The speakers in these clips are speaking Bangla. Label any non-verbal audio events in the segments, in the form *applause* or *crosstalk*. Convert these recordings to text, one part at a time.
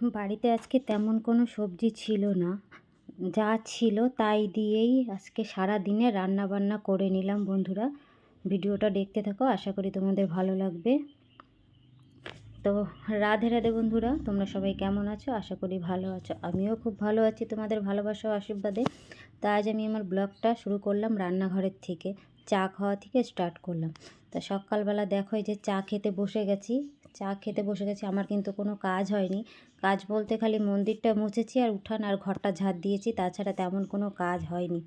বাড়িতে আজকে তেমন কোনো সবজি ছিল না। যা ছিল তাই দিয়েই আজকে সারা দিনে রান্না বান্না করে নিলাম বন্ধুরা। ভিডিওটা দেখতে থাকো, আশা করি তোমাদের ভালো লাগবে। তো রাধে রাধে বন্ধুরা, তোমরা সবাই কেমন আছো? আশা করি ভালো আছো। আমিও খুব ভালো আছি, তোমাদের ভালোবাসা ও আশীর্বাদে। তা আজ আমি আমার ব্লগটা শুরু করলাম রান্নাঘরের থেকে, চা খাওয়া থেকে স্টার্ট করলাম। তা সকালবেলা দেখো যে চা খেতে বসে গেছি, চা খেতে বসে গেছি, আমার কিন্তু কোনো কাজ হয়নি। কাজ বলতে খালি মন্দিরটা মুছেছি আর উঠান আর ঘরটা ঝাড় দিয়েছি, তাছাড়া তেমন কোনো কাজ হয়নি।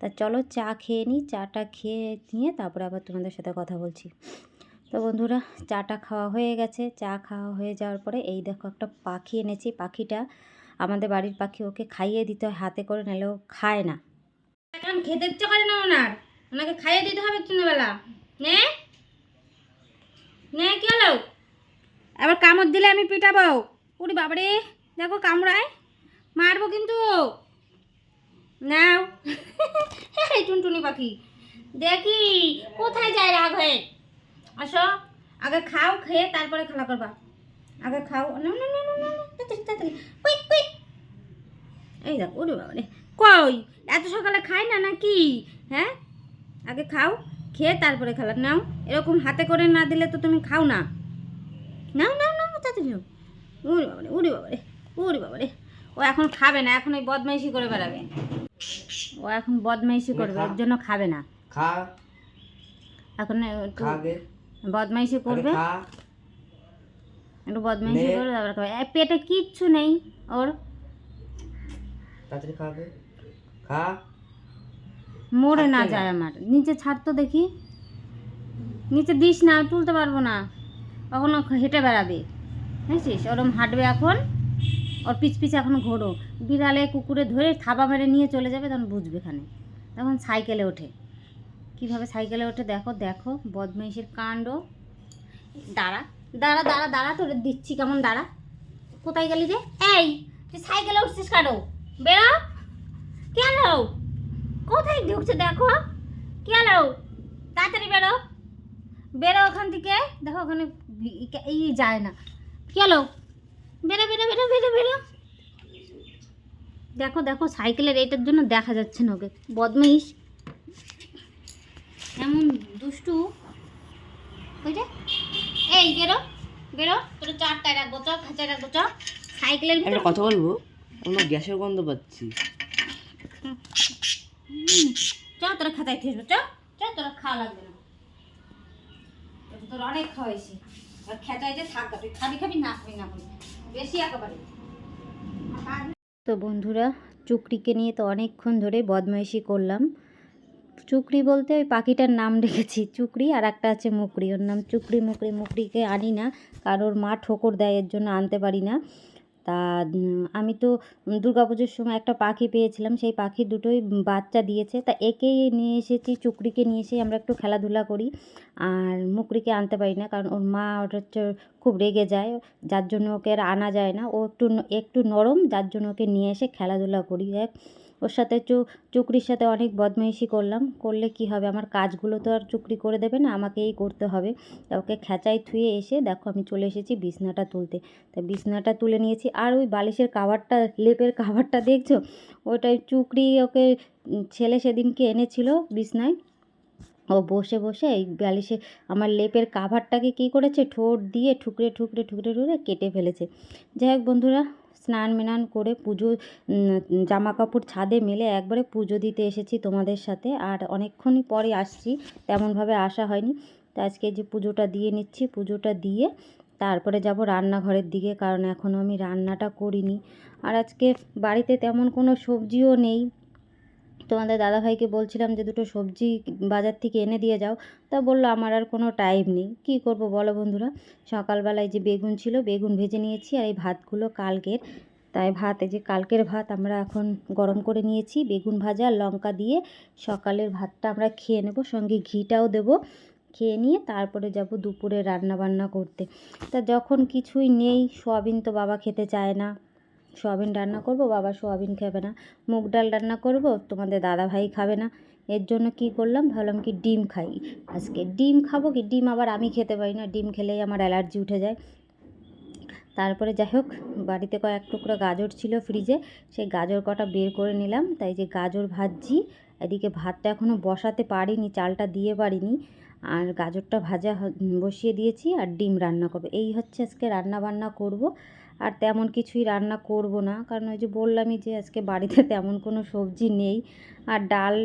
তা চলো চা খেয়ে নিই চাটা খেয়ে নিয়ে তারপরে আবার তোমাদের সাথে কথা বলছি। তো বন্ধুরা, চাটা খাওয়া হয়ে গেছে। চা খাওয়া হয়ে যাওয়ার পরে এই দেখো একটা পাখি এনেছি। পাখিটা আমাদের বাড়ির পাখি, ওকে খাইয়ে দিতে হয়, হাতে করে নাহলে ও খায় না। এখন খেতে ইচ্ছে করে না ওনার। ওনাকে খাইয়ে দিতে হবে তিনবেলা। নে। নে, কি হলো? আবার কামড় দিলে আমি পিটাবো। উড়ি বাবারে, দেখো কামড়ায়। মারবো কিন্তু। নাও। *laughs* এই টুনটুনি পাখি। দেখি, কোথায় যায় রাগ হয়ে? আসো, আগে খাও, খেয়ে তারপরে খেলা করবা। আগে খাও। না এই দেখো, ওরে বাবা রে কই? এত সকালে খায় না নাকি? হ্যাঁ? আগে খাও, খেয়ে তারপরে খেলা। নাও, এরকম হাতে করে না দিলে তো তুমি খাও না। নাও নাও নাও, তাড়াতাড়ি উড়ি বাবা রে উড়ি বাবা রে উড়ি বাবা রে ও এখন খাবে না এখন ওই বদমাইশি করে বেড়াবে। ও এখন বদমাইশি করবে ওর জন্য খাবে না। খা। এখন বদমাইশি করবে। খা। একটু বদমাইশি। করে তারপরে খাবে। পেটে কিচ্ছু নেই ওর। তাড়াতাড়ি খা। মরে না না। যায় আমার। নিচে ছাড় তো দেখি। নিচে দিস না তুলতে পারব না। কখনো হেঁটে বেড়াবে। বুঝছিস? ওরম হাঁটবে এখন, ওর পিছ পিছ এখন ঘোরো। বিড়ালে কুকুরে ধরে থাবা মেরে নিয়ে চলে যাবে, তখন বুঝবে এখানে তখন সাইকেলে ওঠে। কীভাবে সাইকেলে ওঠে দেখো দেখো, বদমাইশের কাণ্ড। দাঁড়া দাঁড়া দাঁড়া দাঁড়া তোর দিচ্ছি কেমন দাঁড়া। কোথায় গেলি রে এই, তুই সাইকেলে উঠছিস কেন? বেরো। কেন? কোথায় ঢুকছে দেখো। কি হলো তাড়াতাড়ি বেরো। বেরো ওখান থেকে। দেখো ওখানে এই যায় না। হলো? বেরো বেরো বেরো বেরো বেরো। দেখো দেখো সাইকেলের এইটার জন্য দেখা যাচ্ছে না ওকে। বদমাইশ। এমন দুষ্টু। ওইটা এই বেরো বেরো তোর চারটায় রাখব চ খাঁচায় রাখব চ সাইকেলের একটা কথা বলব আমার গ্যাসের গন্ধ পাচ্ছি। চ তোরা খাতায় খেসবো চ চ তোরা খাওয়া লাগবে না। তোর অনেক খাওয়াইছি আর খেচাইতে থাক তুই খাবি খাবি না খাবি না বেশি একেবারে। তো বন্ধুরা, চুকরিকে নিয়ে তো অনেকক্ষণ ধরে বদমাইশি করলাম। চুকরি বলতে ওই পাখিটার নাম রেখেছি, চুকরি, আর একটা আছে মুকরি। ওর নাম চুকরি মুকরি, মুকরিকে আনি না, কারোর মা ঠোকর দেয়, এর জন্য আনতে পারি না। তা আমি তো দুর্গা পুজোর সময় একটা পাখি পেয়েছিলাম, সেই পাখি দুটোই বাচ্চা দিয়েছে। তা একে নিয়ে এসেছি, চুকরিকে নিয়ে এসে আমরা একটু খেলাধুলা করি। আর মুকরিকে আনতে পারি না, কারণ ওর মা ওটা হচ্ছে খুব রেগে যায়, যার জন্য ওকে আর আনা যায় না। ও একটু একটু নরম, যার জন্য ওকে নিয়ে এসে খেলাধুলা করি। দেখ ওর সাথে চু, চুকরির সাথে অনেক বদমাইশি করলাম। করলে কি হবে? আমার কাজগুলো তো আর চুকরি করে দেবে না, আমাকেই করতে হবে। তা ওকে খেঁচাই থুয়ে এসে দেখো আমি চলে এসেছি বিছনাটা তুলতে। তা বিছনাটা তুলে নিয়েছি আর ওই বালিশের কাভারটা, লেপের কাভারটা দেখছ? ওটাই চুকরি ওকে ছেলে সেদিনকে এনেছিল বিছনায়। ও বসে বসে এই বালিশে আমার লেপের কাভারটাকে কী করেছে? ঠোঁট দিয়ে ঠুকরে ঠুকরে ঠুকরে ঠুকরে কেটে ফেলেছে। যাই হোক বন্ধুরা, স্নান মিনান করে পুজো জামা কাপড় ছাদে মেলে একবারে পুজো দিতে এসেছি তোমাদের সাথে। আর অনেকক্ষণই পরে আসছি, তেমনভাবে আসা হয়নি। তো আজকে যে পুজোটা দিয়ে নিচ্ছি, পুজোটা দিয়ে তারপরে যাব রান্নাঘরের দিকে, কারণ এখনও আমি রান্নাটা করিনি। আর আজকে বাড়িতে তেমন কোনো সবজিও নেই। তোমাদের দাদাভাইকে বলছিলাম যে, দুটো সবজি বাজার থেকে এনে দিয়ে যাও। তা বলল, আমার আর কোনো টাইম নেই। কী করব বলো বন্ধুরা? সকালবেলায় যে বেগুন ছিল, বেগুন ভেজে নিয়েছি আর এই ভাতগুলো কালকের। তাই ভাত, এই যে কালকের ভাত আমরা এখন গরম করে নিয়েছি, বেগুন ভাজা আর লঙ্কা দিয়ে সকালের ভাতটা আমরা খেয়ে নেব। সঙ্গে ঘিটাও দেবো। খেয়ে নিয়ে তারপরে যাব দুপুরে রান্না বান্না করতে। তা যখন কিছুই নেই, সোয়াবিন তো বাবা খেতে চায় না। সোয়াবিন রান্না করব, বাবা সোয়াবিন খাবে না। মুগ ডাল রান্না করব, তোমাদের দাদা ভাই খাবে না। এর জন্য কি করলাম? ভাবলাম কি ডিম খাই। আজকে ডিম খাব কি? ডিম আবার আমি খেতে পারি না। ডিম খেলেই আমার অ্যালার্জি উঠে যায়। তারপরে যাই হোক, বাড়িতে কয়েক টুকরো গাজর ছিল ফ্রিজে। সেই গাজর কটা বের করে নিলাম। তাই যে গাজর ভাজছি, এদিকে ভাতটা এখনও বসাতে পারিনি, চালটা দিয়ে পারিনি। আর গাজরটা ভাজা বসিয়ে দিয়েছি আর ডিম রান্না করব। এই হচ্ছে আজকে রান্না বান্না করব। আর তেমন কিছুই রান্না করব না। কারণ ওই যে বললামই যে আজকে বাড়িতে *laughs* তেমন কোনো সবজি নেই। আর ডাল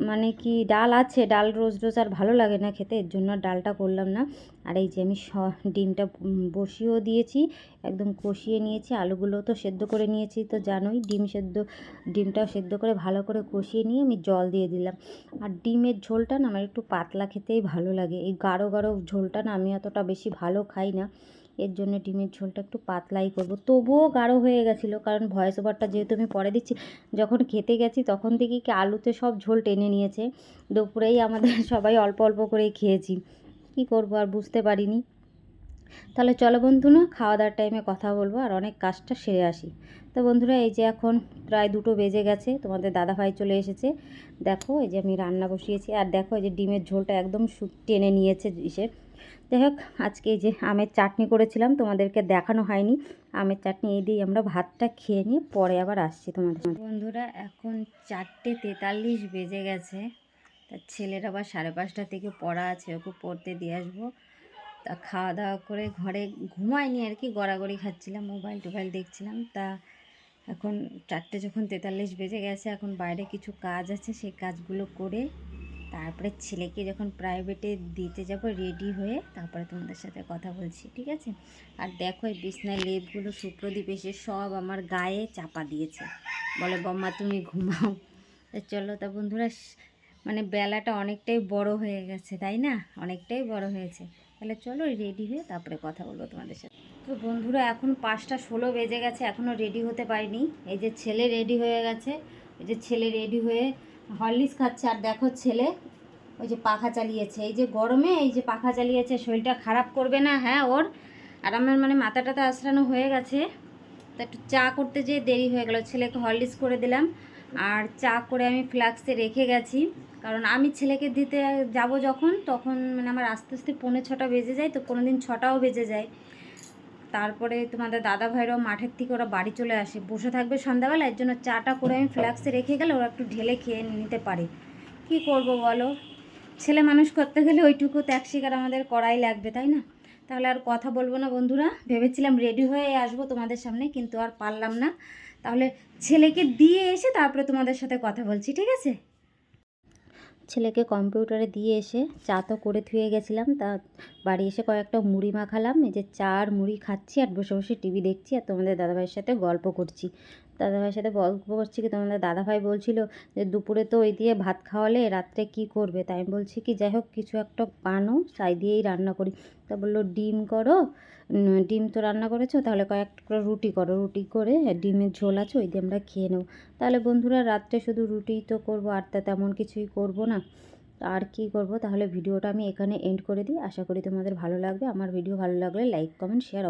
মানে কি, ডাল আছে, ডাল রোজ রোজ আর ভালো লাগে না খেতে, এর জন্য ডালটা করলাম না। আর এই যে আমি স, ডিমটা বসিয়েও দিয়েছি, একদম কষিয়ে নিয়েছি আলুগুলো তো সেদ্ধ করে নিয়েছি, তো জানোই ডিম সেদ্ধ, ডিমটাও সেদ্ধ করে ভালো করে কষিয়ে নিয়ে আমি জল দিয়ে দিলাম। আর ডিমের ঝোলটা না আমার একটু পাতলা খেতেই ভালো লাগে। এই গাঢ় গাঢ় ঝোলটা না আমি অতটা বেশি ভালো খাই না। এর জন্য ডিমের ঝোলটা একটু পাতলাই করব। তবুও গাঢ় হয়ে গেছিল, কারণ ভয়েস ওভারটা যেহেতু আমি পরে দিচ্ছি, যখন খেতে গেছি তখন থেকেই কি আলুতে সব ঝোল টেনে নিয়েছে। দুপুরেই আমাদের *laughs* সবাই অল্প অল্প করেই খেয়েছি। কি করব আর বুঝতে পারিনি। তাহলে চলো বন্ধু না খাওয়া দাওয়ার টাইমে কথা বলব আর অনেক কাজটা সেরে আসি। তো বন্ধুরা, এই যে এখন প্রায় দুটো বেজে গেছে, তোমাদের দাদাভাই চলে এসেছে। দেখো, এই যে আমি রান্না বসিয়েছি, আর দেখো, এই যে ডিমের ঝোলটা একদম টেনে নিয়েছে ইসে। যাই হোক, আজকে এই যে আমের চাটনি করেছিলাম, তোমাদেরকে দেখানো হয়নি। আমের চাটনি এই দিয়ে আমরা ভাতটা খেয়ে নিয়ে পরে আবার আসছি তোমাদের বন্ধুরা, এখন চারটে তেতাল্লিশ বেজে গেছে। তা ছেলের আবার সাড়ে পাঁচটা থেকে পড়া আছে, ওকে পড়তে দিয়ে আসব। তা খাওয়া দাওয়া করে ঘরে ঘুমায়নি আর কি, গড়াগড়ি খাচ্ছিলাম, মোবাইল টোবাইল দেখছিলাম। তা এখন চারটে যখন তেতাল্লিশ বেজে গেছে, এখন বাইরে কিছু কাজ আছে, সেই কাজগুলো করে তারপরে ছেলেকে যখন প্রাইভেটে দিতে যাব রেডি হয়ে, তারপরে তোমাদের সাথে কথা বলছি, ঠিক আছে? আর দেখো এই বিছনায় লেপগুলো সুপ্রদীপ এসে সব আমার গায়ে চাপা দিয়েছে। বলে, বম্মা, তুমি ঘুমাও। চলো, তা বন্ধুরা মানে বেলাটা অনেকটাই বড় হয়ে গেছে, তাই না? অনেকটাই বড় হয়েছে। তাহলে চলো রেডি হয়ে তারপরে কথা বলব তোমাদের সাথে। তো বন্ধুরা, এখন পাঁচটা ষোলো বেজে গেছে এখনও রেডি হতে পারিনি। এই যে ছেলে রেডি হয়ে গেছে, এই যে ছেলে রেডি হয়ে হরলিক্স খাচ্ছে, আর দেখো ছেলে ওই যে পাখা চালিয়েছে। এই যে গরমে, এই যে পাখা চালিয়েছে, শরীরটা খারাপ করবে না হ্যাঁ ওর? আর আমার মানে মাথাটা তো আশ্রানো হয়ে গেছে, তো একটু চা করতে যেয়ে দেরি হয়ে গেল। ছেলেকে হরলিক্স করে দিলাম, আর চা করে আমি ফ্লাক্সে রেখে গেছি। কারণ আমি ছেলেকে দিতে যাব যখন, তখন মানে আমার আস্তে আস্তে পৌনে ছটা বেজে যায়, তো কোনো দিন ছটাও বেজে যায়। তারপরে তোমাদের দাদা ভাইরাও মাঠের থেকে ওরা বাড়ি চলে আসে। বসে থাকবে সন্ধ্যাবেলা, এর জন্য চাটা করে আমি ফ্ল্যাক্সে রেখে গেলে ওরা একটু ঢেলে খেয়ে নিতে পারে। কি করব বলো? ছেলে মানুষ করতে গেলে ওইটুকু ত্যাগ শিকার আমাদের করাই লাগবে, তাই না? তাহলে আর কথা বলব না বন্ধুরা। ভেবেছিলাম রেডি হয়ে আসব তোমাদের সামনে, কিন্তু আর পারলাম না। তাহলে ছেলেকে দিয়ে এসে তারপরে তোমাদের সাথে কথা বলছি, ঠিক আছে? ছেলেকে কম্পিউটারে দিয়ে এসে চা তো করে থুয়ে গেছিলাম। তা বাড়ি এসে কয়েকটা মুড়ি মাখালাম। এই যে চা আর মুড়ি খাচ্ছি আর বসে বসে টিভি দেখছি আর তোমাদের দাদাভাইয়ের সাথে গল্প করছি। দাদাভাইয়ের সাথে গল্প করছি কি, তোমাদের দাদাভাই বলছিল যে দুপুরে তো ওই দিয়ে ভাত খাওয়ালে রাত্রে কি করবে? তাই আমি বলছি কি, যাই হোক, কিছু একটা বানো সাই দিয়েই রান্না করি। তা বলল, ডিম করো ডিম তো রান্না করেছ, তাহলে কয়েক টুকরো রুটি করো। রুটি করে ডিমের ঝোল আছে, ওই দিয়ে আমরা খেয়ে নেব। তাহলে বন্ধুরা, রাত্রে শুধু রুটিই তো করব, আর তা তেমন কিছুই করব না। আর কি করব? তাহলে ভিডিওটা আমি এখানে এন্ড করে দিই। আশা করি তোমাদের ভালো লাগবে। আমার ভিডিও ভালো লাগলে লাইক, কমেন্ট শেয়ার